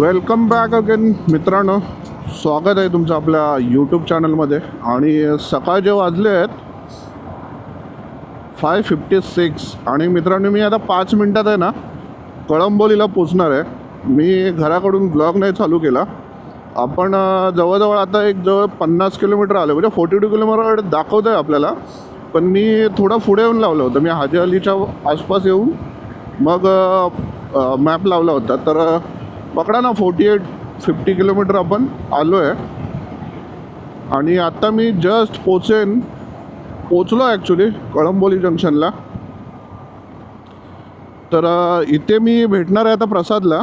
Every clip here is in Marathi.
वेलकम बॅक अगेन मित्रांनो. स्वागत आहे तुमचं आपल्या यूट्यूब चॅनलमध्ये आणि सकाळ जे वाजले आहेत फाय फिफ्टी सिक्स आणि मित्रांनो मी आता पाच मिनटात आहे ना कळंबोलीला पोचणार आहे. मी घराकडून ब्लॉग नाही चालू केला. आपण जवळजवळ आता एक जवळ पन्नास किलोमीटर आलो. म्हणजे फोर्टी टू किलोमीटर दाखवतं आहे आपल्याला. पण मी थोडं पुढे येऊन लावलं होतं. मी हाजी अलीच्या आसपास येऊन मग मॅप लावला होता. तर पकडा ना फोर्टी एट फिफ्टी किलोमीटर आपण आलो आहे आणि आत्ता मी जस्ट पोचेन पोचलो ॲक्च्युली कळंबोली जंक्शनला तर इथे मी भेटणार आहे आता प्रसादला.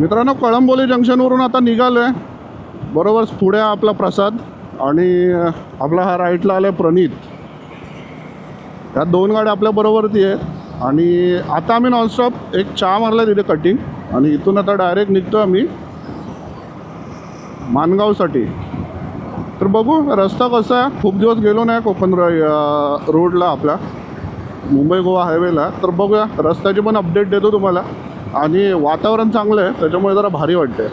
मित्रांनो कळंबोली जंक्शनवरून आता निघालो आहे बरोबर पुढे आपला प्रसाद आणि आपला हा राईटला आला आहे प्रणित. ह्या दोन गाड्या आपल्याबरोबरती आहेत. आणि आता आम्ही नॉनस्टॉप एक चहा मारला तिथे कटिंग आणि इथून आता डायरेक्ट निघतो आम्ही मानगावसाठी. तर बघू रस्ता कसा आहे. खूप दिवस गेलो नाही कोकण रोडला आपला. मुंबई गोवा हायवेला तर बघूया रस्त्याची पण अपडेट देतो तुम्हाला. आणि वातावरण चांगलं आहे त्याच्यामुळे जरा भारी वाटते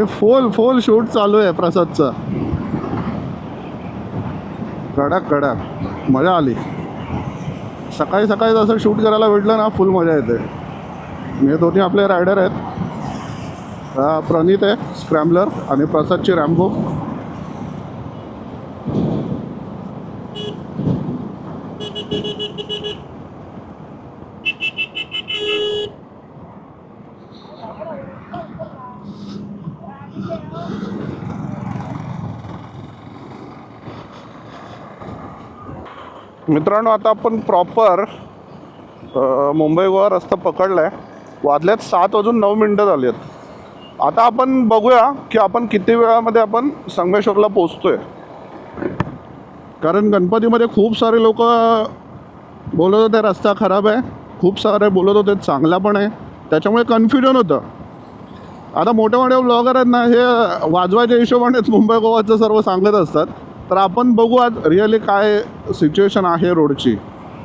भाई फुल फुल शूट चालू आहे प्रसादचा. कडक कडक मजा आली. सकाळी सकाळी जसं शूट करायला भेटलं ना फुल मजा येते. हे दोन्ही आपले रायडर आहेत. प्रणित आहे स्क्रॅम्बलर आणि प्रसादची रॅम्बो मित्रांनो आता आपण प्रॉपर मुंबई गोवा रस्ता पकडला आहे वाजल्यात सात वाजून नऊ मिनटं झाली आहेत आता आपण बघूया की आपण किती वेळामध्ये आपण संगमेश्वरला पोचतोय कारण गणपतीमध्ये खूप सारे लोक बोलत होते रस्ता खराब आहे. खूप सारे बोलत होते चांगला पण आहे. त्याच्यामुळे कन्फ्युजन होतं. आता मोठे मोठे ब्लॉगर आहेत ना हे वाजवायच्या हिशोबानेच मुंबई गोवाचं सर्व सांगत असतात. तर आपण बघू आज रिअली काय सिच्युएशन आहे रोडची.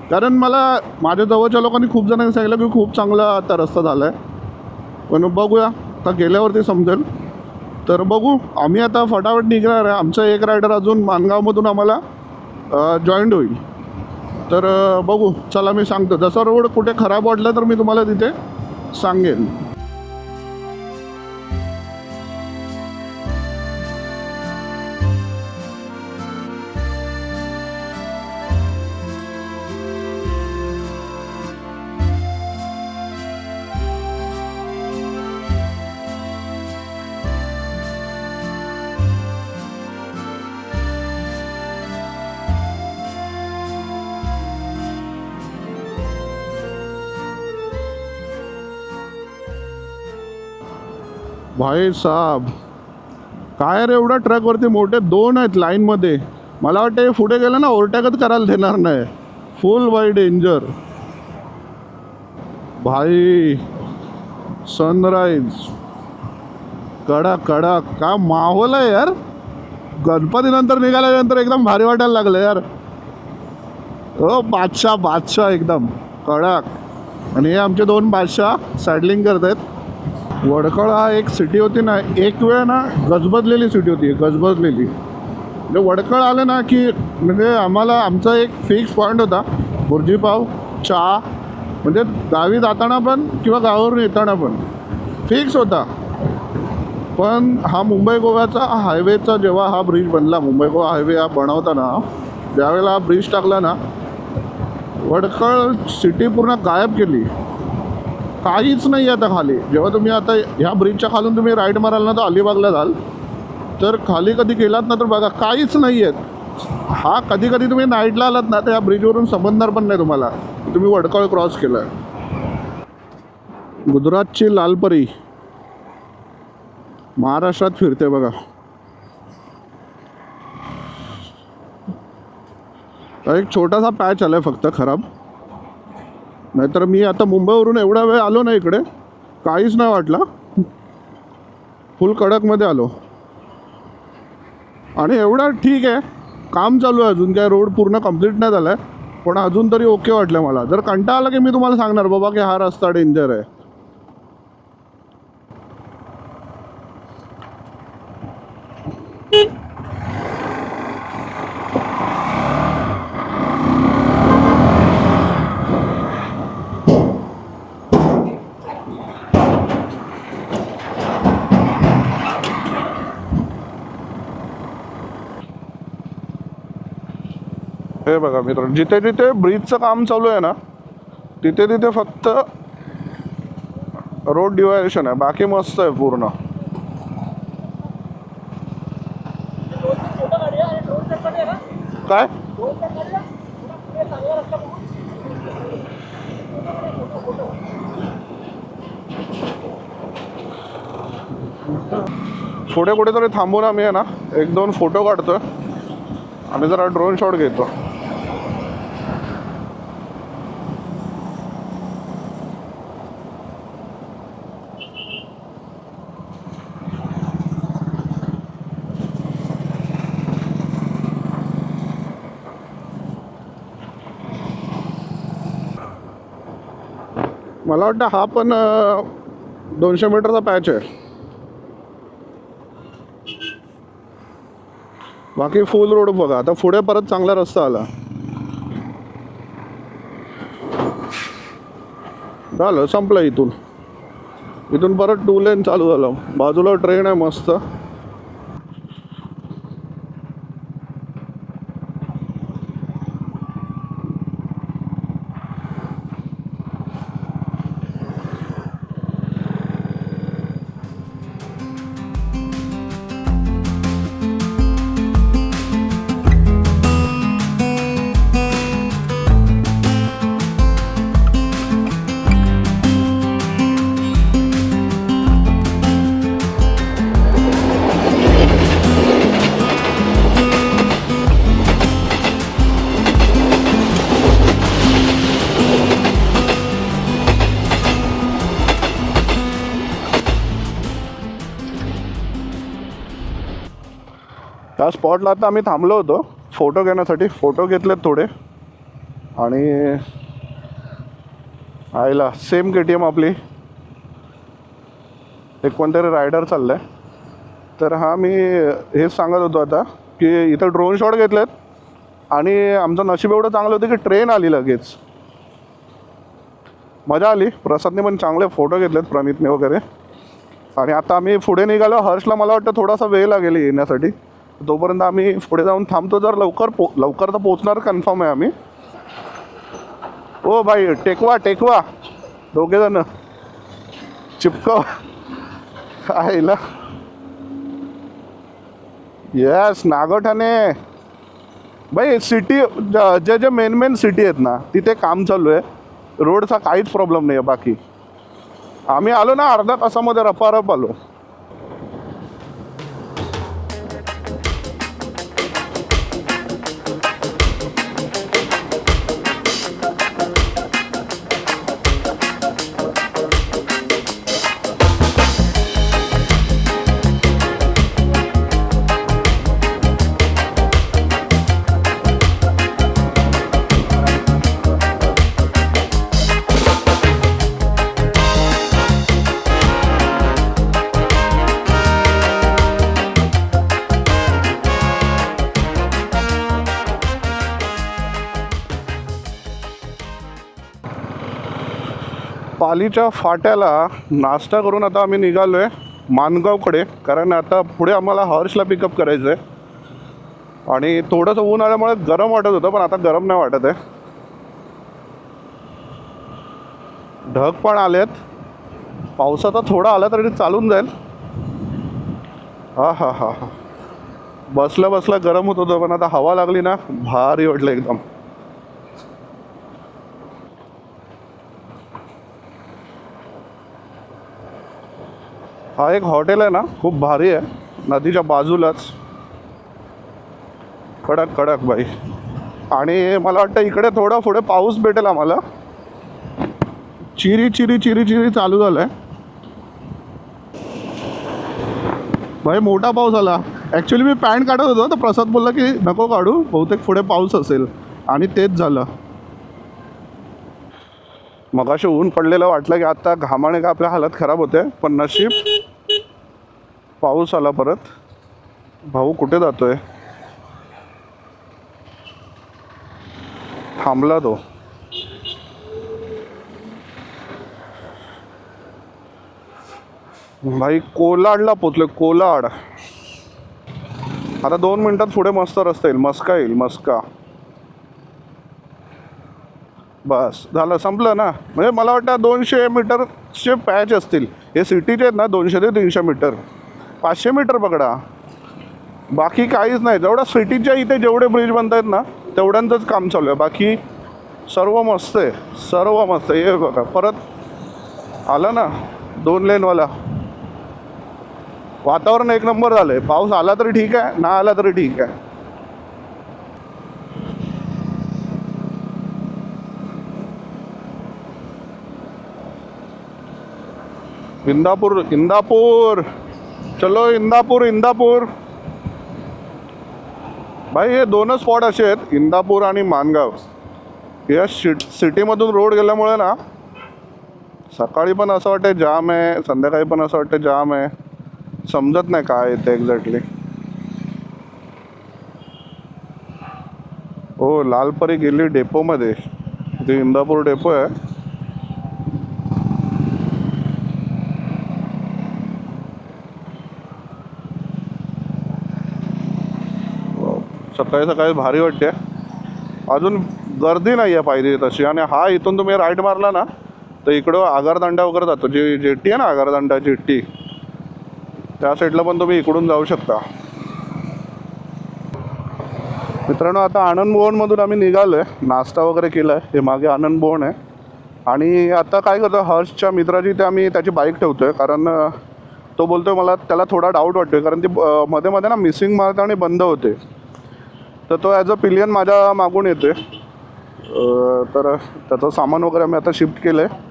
कारण मला माझ्या जवळच्या लोकांनी खूप जणांनी सांगितलं की खूप चांगला आता रस्ता झाला आहे पण बघूया आता गेल्यावरती समजेल. तर बघू आम्ही आता फटाफट निघणार आहे. आमचा एक रायडर अजून मानगावमधून आम्हाला जॉईंट होईल. तर बघू चला मी सांगतो. जसा रोड कुठे खराब वाटला तर मी तुम्हाला तिथे सांगेन. भाई साहब काय रे एवढा ट्रकवरती मोठे दोन आहेत लाईनमध्ये मला वाटतं हे पुढे गेलं ना ओव्हरटॅकच करायला देणार नाही. फुल बाय डेंजर भाई सनराईज कडा कडा. का माहोल आहे यार? गणपतीनंतर निघाल्यानंतर एकदम भारी वाटायला लागलं यार. हो बादशाह बादशाह एकदम. कडक. आणि हे आमचे दोन बादशाह सॅडलिंग करत आहेत वडखळ हा एक सिटी होती ना एक वेळ ना गजबजलेली सिटी होती गजबजलेली. म्हणजे वडखळ आलं ना की म्हणजे आम्हाला आमचा एक फिक्स पॉईंट होता भुर्जीपाव चहा. म्हणजे गावी जाताना पण किंवा गावावरून येताना पण. फिक्स होता. पण हा मुंबई गोव्याचा हायवेचा जेव्हा हा ब्रिज बनला मुंबई गोवा हायवे हा बनवताना ज्यावेळेला हा ब्रिज टाकला ना वडखळ सिटी पूर्ण गायब केली. काहीच नाही आता खाली. जेव्हा तुम्ही आता ह्या ब्रिजच्या खालून तुम्ही राईट माराल ना तर अलिबागला जाल. तर खाली कधी गेलात ना तर बघा काहीच नाही आहेत हा कधी कधी तुम्ही नाईटला आलात ना तर या ब्रिजवरून समजणार पण नाही तुम्हाला. तुम्ही वडकाळ क्रॉस केलं गुजरातची लालपरी. महाराष्ट्रात फिरते बघा. एक छोटासा पॅच आलाय फक्त खराब. नाहीतर मी आता मुंबईवरून एवढा वेळ आलो ना इकडे काहीच नाही वाटला. फुल कडकमध्ये आलो. आणि एवढा ठीक आहे काम चालू आहे अजून काय रोड पूर्ण कंप्लीट नाही झाला आहे पण अजून तरी ओके वाटलं मला. जर कंटाळा आला की मी तुम्हाला सांगणार बाबा की हा रस्ता डेंजर आहे हे बघा मित्र जिथे जिथे ब्रिजचं काम चालू आहे ना तिथे तिथे फक्त रोड डिवायडेशन आहे. बाकी मस्त आहे पूर्ण. काय? पुढे कुठेतरी थांबून आम्ही आहे ना एक दोन फोटो काढतोय. आम्ही जरा ड्रोन शॉट घेतो. मला वाटतं हा पण दोनशे मीटरचा पॅच आहे. बाकी फुल रोड बघा. आता पुढे परत चांगला रस्ता आला. झालं संपलं इथून. इथून परत टू लेन चालू झालं. बाजूला ट्रेन आहे मस्त. स्पॉटला आता आम्ही थांबलो होतो. फोटो घेण्यासाठी. फोटो घेतलेत थोडे. आणि आईला सेम के टी एम आपली. एक कोणतरी रायडर चाललं आहे तर हा मी हेच सांगत होतो आता की इथं ड्रोन शॉट घेतलेत. आणि आमचं नशीब एवढं चांगलं होतं की ट्रेन आली लगेच. मजा आली. प्रसादने पण चांगले फोटो घेतलेत प्रणितने वगैरे. आणि आता आम्ही पुढे निघालो. हर्षला मला वाटतं थोडासा वेळ लागेल येण्यासाठी. तोपर्यंत आम्ही पुढे जाऊन थांबतो. जर लवकर पो लवकर तर पोचणार कन्फर्म आहे आम्ही. ओ भाई टेकवा टेकवा. दोघे जण. चिपकव. ना येस नागोठाणे. भाई सिटी जे जे मेन मेन सिटी आहेत ना तिथे काम चालू आहे. रोडचा काहीच प्रॉब्लेम नाही आहे बाकी. आम्ही आलो ना अर्ध्या तासामध्ये रपारप आलो. पालीच्या फाट्याला नाश्ता करून आता आम्ही निघालो आहे मानगावकडे. कारण आता पुढे आम्हाला हर्षला पिकअप करायचं आहे आणि थोडंसं ऊन आल्यामुळे गरम वाटत होतं पण आता गरम नाही वाटत आहे. ढग पण आलेत. पावसाचा थोडा आला तरी चालून जाईल. हा हा हा हा बसल्या बसल्या गरम होत होतं पण आता हवा लागली ना भारी वाटलं एकदम. हा एक हॉटेल आहे ना खूप भारी आहे. नदीच्या बाजूलाच. कडक कडक बाई. आणि मला वाटतं इकडे थोडं पुढे पाऊस भेटेल आम्हाला. चिरी चिरी चिरी चिरी चालू झालं आहे भाई मोठा पाऊस आला. ॲक्च्युली मी पॅन्ट काढत होतो तर प्रसाद बोलला की नको काढू बहुतेक पुढे पाऊस असेल. आणि तेच झालं. मगाशी ऊन पडलेलं वाटलं की आता घामाने का आपल्या हालत खराब होते पण नशीब पाऊस आला परत. भाऊ कुठे जातोय? थांबला तो. भाई कोलाडला पोचले कोलाड. आता दोन मिनिटात पुढे मस्त रस्ता येईल. मस्का येईल मस्का. बस झालं संपलं ना? म्हणजे मला वाटतं दोनशे मीटरचे पॅच असतील. हे सिटीचे आहेत ना दोनशे ते तीनशे मीटर. पाचशे मीटर पकडा. बाकी काहीच नाही. जेवढं सिटीच्या इथे जेवढे ब्रिज बनत आहेत ना तेवढ्यांचंच काम चालू आहे. बाकी सर्व मस्त आहे. सर्व मस्त आहे. हे बघा परत आलं ना दोन लेनवाला वातावरण एक नंबर झालं आहे पाऊस आला तरी ठीक आहे ना आला तरी ठीक आहे. इंदापूर इंदापूर! चलो इंदापूर इंदापूर. भाई हे दोनच स्पॉट असे आहेत इंदापूर आणि मानगाव. या शिट सिटीमधून रोड गेल्यामुळे ना सकाळी पण असं वाटतं जाम आहे संध्याकाळी पण असं वाटतं जाम आहे. समजत नाही काय येते एक्झॅक्टली हो लालपरी गेली डेपोमध्ये इथे इंदापूर डेपो आहे. सकाळी सकाळी भारी वाटते. अजून गर्दी नाही आहे पाहिजे तशी. आणि हा इथून तुम्ही राईट मारला ना तर इकडं आगारदांडा वगैरे जातो. जी जेट्टी आहे ना आगारदांडा जेट्टी त्या साईडला पण तुम्ही इकडून जाऊ शकता. मित्रांनो आता आनंद भवनमधून आम्ही निघालो आहे नाश्ता वगैरे केला आहे हे मागे आनंद भवन आहे. आणि आता काय करतो हर्षच्या मित्राची ते आम्ही त्याची बाईक ठेवतो आहे कारण तो तो आहे मला त्याला थोडा डाऊट वाटतो आहे कारण ती मध्ये मध्ये ना मिसिंग मारते आणि बंद होते. तर तो ॲज अ पिलियन माझ्या मागून येतो आहे तर त्याचं सामान वगैरे आम्ही आता शिफ्ट केलं आहे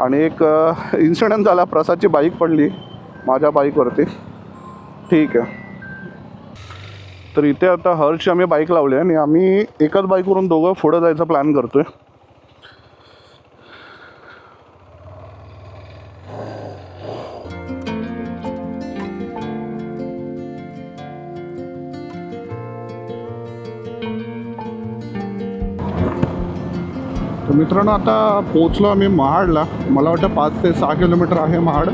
आणि एक इन्सिडेंट झाला. प्रसादची बाईक पडली माझ्या बाईकवरती ठीक आहे. तर इथे आता हर्षची आम्ही बाईक लावली आहे आणि आम्ही एकाच बाईकवरून दोघं पुढं जायचा प्लॅन करतो आहे तर मित्रांनो आता पोचलो आम्ही महाडला. मला वाटतं पाच ते सहा किलोमीटर आहे महाड.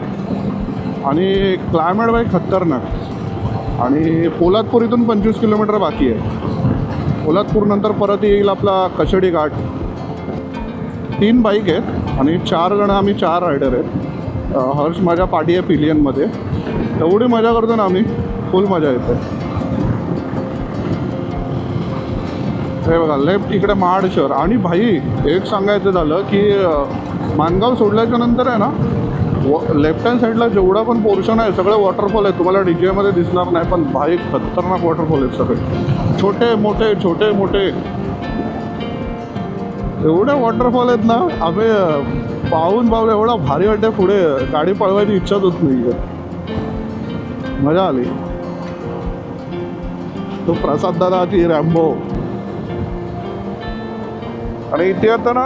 आणि क्लायमेट बाई खतरनाक. आणि पोलादपूर इथून पंचवीस किलोमीटर बाकी आहे. पोलादपूरनंतर परत येईल आपला कशेडी घाट. तीन बाईक आहेत आणि चार जण आम्ही चार रायडर आहेत. हर्ष माझ्या पाठी आहे पिलियनमध्ये. एवढी मजा करतो ना आम्ही. फुल मजा येते. हे बघा लेफ्ट इकडे महाड शहर आणि भाई एक सांगायचं झालं की मानगाव सोडल्याच्या नंतर आहे ना लेफ्ट हँड साईडला जेवढा पण पोर्शन आहे सगळे वॉटरफॉल आहेत. तुम्हाला डी दिसणार नाही पण भाई खतरनाक वॉटरफॉल आहेत सगळे. छोटे मोठे छोटे मोठे. एवढे वॉटरफॉल आहेत ना आम्ही पाहून पाहून एवढा भारी वाटते पुढे गाडी पळवायची इच्छाच होत नाही मजा आली. तो प्रसाद दादा ती रॅम्बो आणि इथे आता ना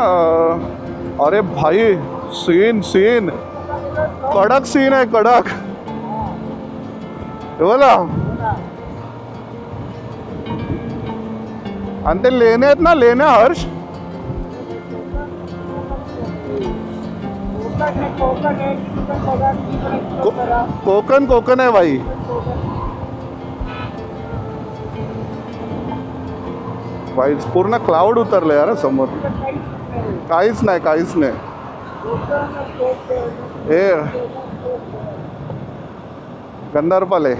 अरे भाई सीन सीन कडक सीन आहे कडक. हे बोला. आणि ते लेणे आहेत ना लेण्या हर्ष? कोकण कोकण आहे भाई. भाई पूर्ण क्लाउड उतरलं यार समोर. काहीच नाही काहीच नाही. हे. गंधारपाले.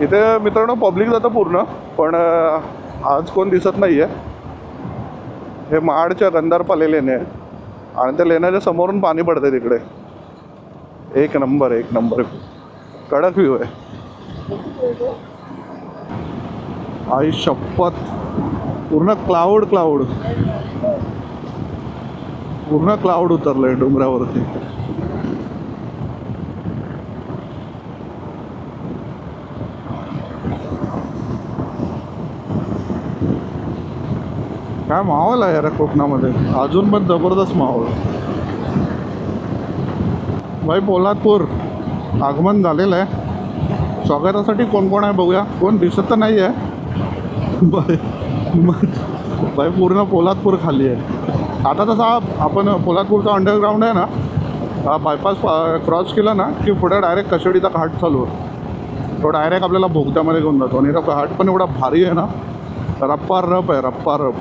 इथे मित्रांनो पब्लिक जातं पूर्ण पण आज कोण दिसत नाही आहे हे महाडच्या गंधारपाले लेणे. आहे आणि त्या लेण्याच्या समोरून पाणी पडते तिकडे. एक नंबर एक नंबर. कडक व्ह्यू आहे. आई शपथ. पूर्ण क्लाउड क्लाउड पूर्ण क्लाउड उतरलंय डोंगरावरती. काय माहोल आहे यार कोकणामध्ये? अजून पण जबरदस्त माहोल. भाई पोलादपूर आगमन झालेलं आहे. स्वागतासाठी कोण कोण आहे बघूया. कोण दिसत तर नाही आहे बाय मग- पूर्ण पोलादपूर खाली आहे. आता तसा आपण पोलादपूरचा अंडरग्राऊंड आहे ना हा बायपास क्रॉस केला ना की पुढे डायरेक्ट कशेडीचा घाट चालू आहे. तो डायरेक्ट आपल्याला भोगद्यामध्ये घेऊन जातो. आणि घाट पण एवढा भारी आहे ना रप्पा रप आहे रप्पा रप.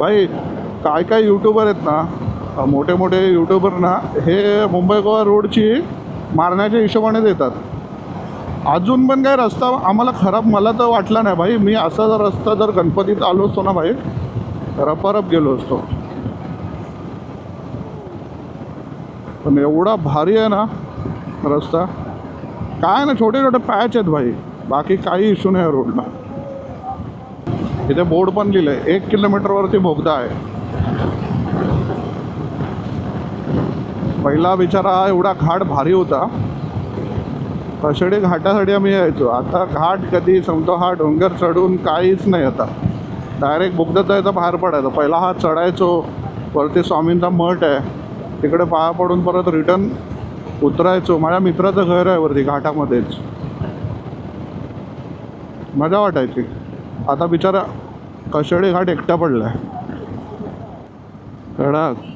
भाई काय काय यूट्यूबर आहेत ना मोठे मोठे यूट्यूबर ना हे मुंबई गोवा रोडची मारण्याच्या हिशोबाने देतात. अजून पण काय रस्ता आम्हाला खराब मला तर वाटला नाही भाई. मी असा जर रस्ता जर गणपतीत आलो असतो ना भाई रपारप गेलो असतो. पण एवढा भारी आहे ना रस्ता. काय ना छोटे छोटे पॅच आहेत भाई. बाकी काही इश्यू नाही आहे रोडला इथे बोर्ड पण लिहिलंय. एक किलोमीटरवरती भोगदा आहे. पहिला बिचारा एवढा घाट भारी होता. कशेडी घाटासाठी आम्ही यायचो. आता घाट कधी समतो हा डोंगर चढून काहीच नाही आता. डायरेक्ट बोगद्यात जायचं बाहेर पडायचं. पहिला हा चढायचो. वरती स्वामींचा मठ आहे. तिकडे पाया पडून परत रिटर्न उतरायचो. माझ्या मित्राचं घर आहे वरती घाटामध्येच. मजा वाटायची. आता बिचारा कशेडी घाट एकटा पडलाय. कडक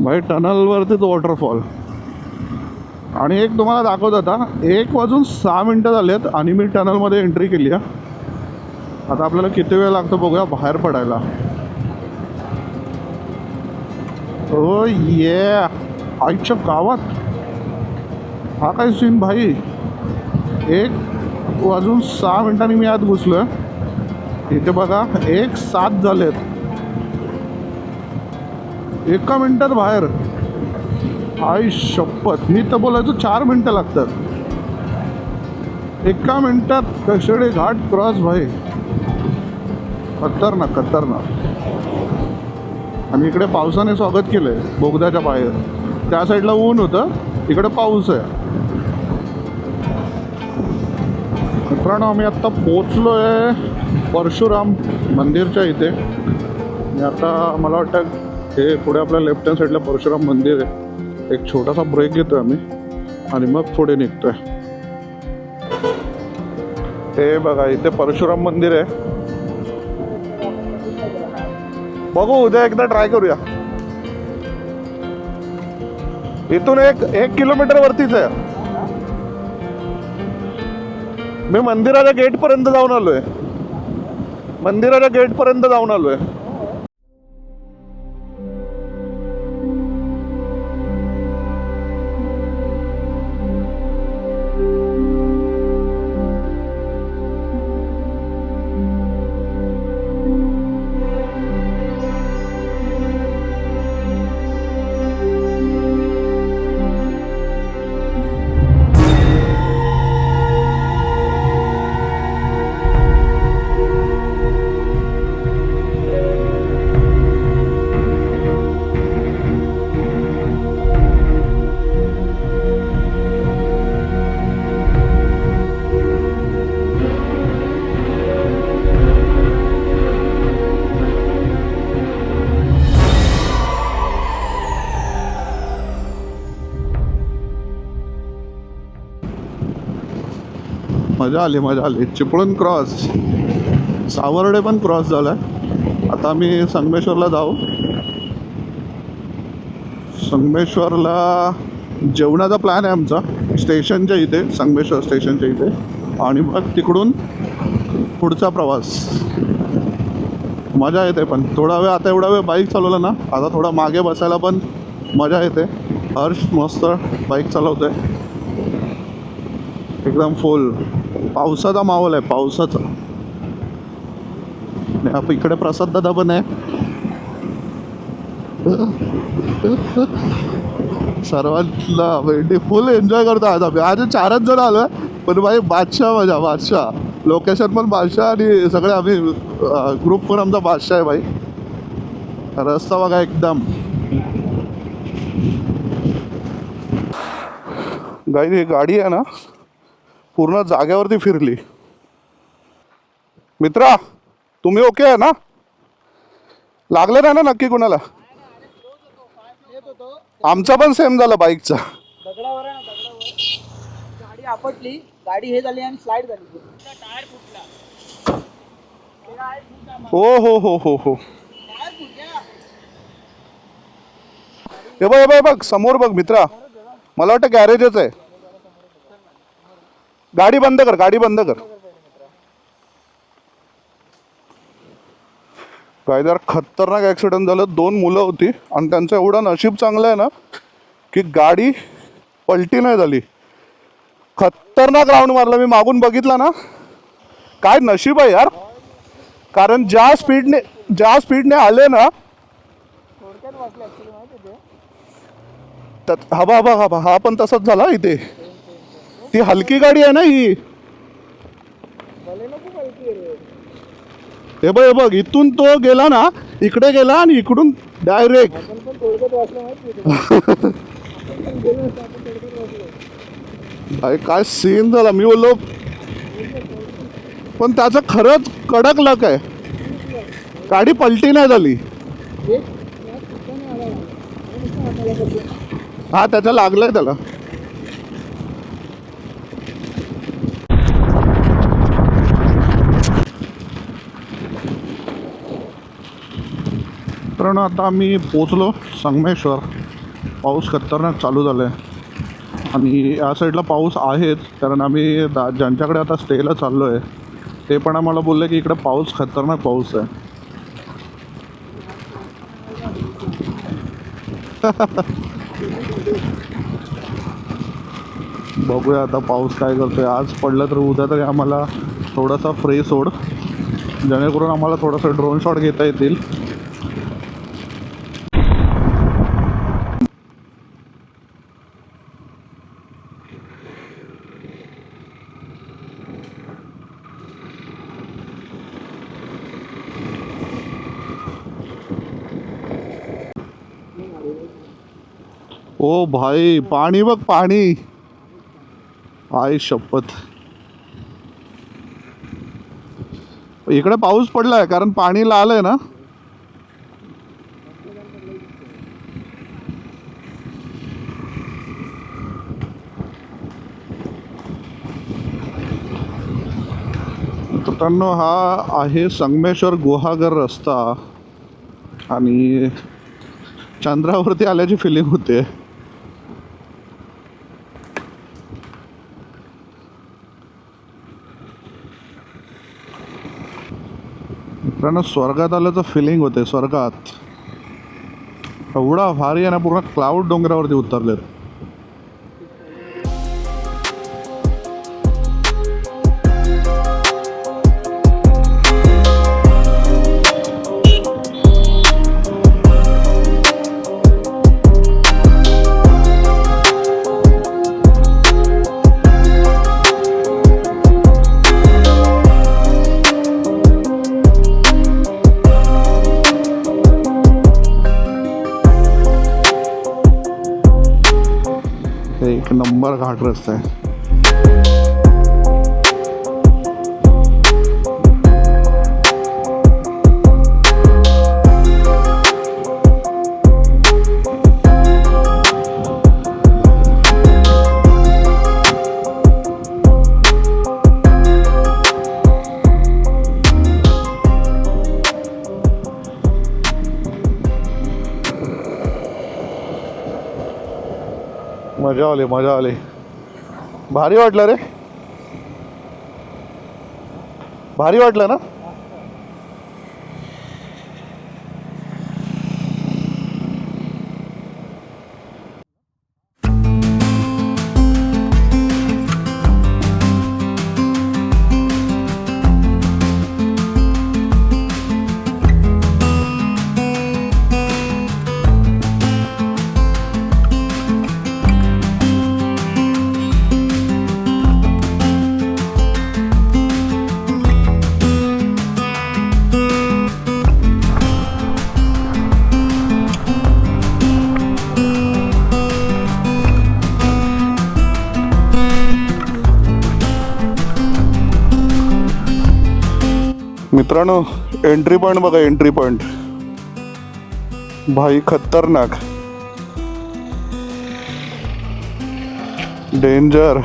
भाई टनलवरतीच वॉटरफॉल आणि एक तुम्हाला दाखवत आता एक वाजून सहा मिनटं झालेत आणि मी टनलमध्ये एंट्री केली आहे. आता आपल्याला किती वेळ लागतो बघूया बाहेर पडायला. ओ ये आईच्या गावात. हा काय सीन भाई? एक वाजून सहा मिनिटांनी मी आत घुसलोय. इथे बघा एक सात झालेत. एका मिनटात बाहेर. आई शपथ. मी तर बोलायचो चार मिनटं लागतात. एका मिनटात कशेडे घाट क्रॉस भाई. खतरनाक खतरनाक. आणि इकडे पावसाने स्वागत केलंय बोगद्याच्या बाहेर. त्या साईडला ऊन होतं इकडे पाऊस आहे. मित्रांनो आम्ही आत्ता पोचलो आहे परशुराम मंदिरच्या इथे. आणि आता मला वाटतं हे पुढे आपल्या लेफ्ट हँड साईडला परशुराम मंदिर आहे. एक छोटासा ब्रेक घेतोय आम्ही. आणि मग पुढे निघतोय. हे बघा इथे परशुराम मंदिर आहे. बघू उद्या एकदा ट्राय करूया. इथून एक एक किलोमीटर वरतीच आहे. मी मंदिराच्या गेट पर्यंत जाऊन आलोय. मंदिराच्या गेट पर्यंत जाऊन आलोय. मजा आली मजा आली. चिपळूण क्रॉस. सावर्डे पण क्रॉस झालाय. आता आम्ही संगमेश्वरला जाऊ. संगमेश्वरला जेवणाचा प्लॅन आहे आमचा. स्टेशनच्या इथे संगमेश्वर स्टेशनच्या इथे. आणि मग तिकडून पुढचा प्रवास. मजा येते पण. थोडा वेळ आता एवढा वेळ बाईक चालवला ना आता थोडा मागे बसायला पण मजा येते. हर्ष मस्त बाईक चालवतोय. एकदम फुल पावसाचा माहोल आहे पावसाचा. आप इकडे प्रसाद दादा पण आहे. सर्वांना भेटी फुल एन्जॉय करतो आज आम्ही. आज चारच जण आलो पण भाई बादशाह माझ्या बादशाह. लोकेशन पण बादशाह आणि सगळे आम्ही ग्रुप पण आमचा बादशाह आहे भाई. रस्ता बघा एकदम. गाई गाडी आहे ना? पूर्ण जाग्यावरती फिरली. मित्रा तुम्ही ओके आहे ना? लागलं नाही ना नक्की कुणाला? आमचा पण सेम झाला बाईकचा. दगडावर आहे ना दगडावर गाडी आपटली गाडी हे झाली आणि स्लाइड झाली. टायर फुटला हो हो हो. हो हे बघ हे बघ समोर बघ मित्रा. मला वाटतं गॅरेजच आहे. गाडी बंद कर गाडी बंद कर. काय जर खतरनाक ॲक्सिडेंट झालं. दोन मुलं होती आणि त्यांचं एवढं नशीब चांगलं आहे ना की गाडी पलटी नाही झाली. खतरनाक राऊंड मारला. मी मागून बघितला ना काय नशीब आहे यार. कारण ज्या स्पीडने ज्या स्पीडने आले ना थोडक्यात वाचलं ऍक्च्युली माहिती ते. त्यात हा बा हा बा हा बा हा पण तसंच झाला इथे. ती हलकी गाडी आहे ना ही? हे बघ हे बघ इथून तो गेला ना इकडे गेला आणि इकडून डायरेक्ट वाचलो काय सीन झाला? मी बोललो पण त्याचं खरंच कडक लक आहे. गाडी पलटी नाही झाली. हे. हा त्याच्या लागलाय त्याला. कारण आता आम्ही पोचलो संगमेश्वर. पाऊस खतरनाक चालू झाला आहे आणि या साईडला पाऊस आहेच कारण आम्ही दा ज्यांच्याकडे आता स्टेला चाललो आहे ते पण आम्हाला बोलले की इकडे पाऊस खतरनाक पाऊस आहे. बघूया आता पाऊस काय करतो आहे आज पडलं तर उद्या तरी आम्हाला थोडासा फ्री सोड. जेणेकरून आम्हाला थोडंसं ड्रोन शॉट घेता येतील. ओ भाई पाणी बघ पाणी. आई शपथ. इकडे पाऊस पडलाय कारण पाणी आलंय ना. मित्रांनो हा आहे संगमेश्वर गुहागर रस्ता. आणि चंद्रावरती आल्याची फिलिंग होते. मित्रांनो स्वर्गात आल्याचं फिलिंग होते स्वर्गात. एवढा भारी आहे ना पूर्ण क्लाऊड डोंगरावरती उतरलेत. नंबर घाट रस्ता आहे मजा आली मजा आली भारी वाटलं रे. भारी वाटलं ना? मित्रांनो एंट्री पॉईंट बघा एंट्री पॉईंट भाई खतरनाक. डेंजर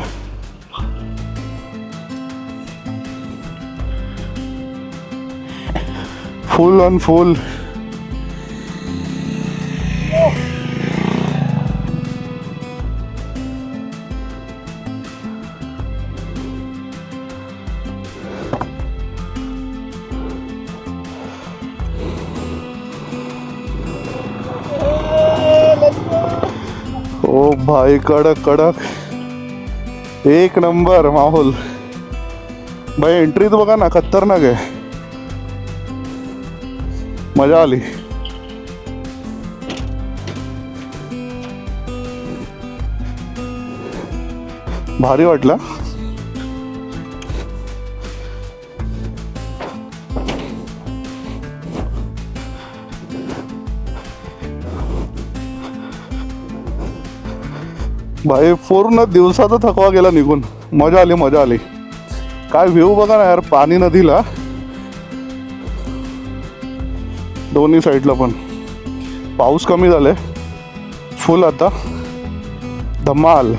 फुल ऑन फुल भाई कडक कडक. एक नंबर माहोल. भाई एंट्री बघा ना खतरनाक आहे. मजा आली. भारी वाटला. भाई पूर्ण दिवसाचा थकवा गेला निघून. मजा आली मजा आली. काय व्ह्यू बघा ना यार पाणी नदीला. दोन्ही साईडला पण. पाऊस कमी झालाय. फुल आता. धमाल.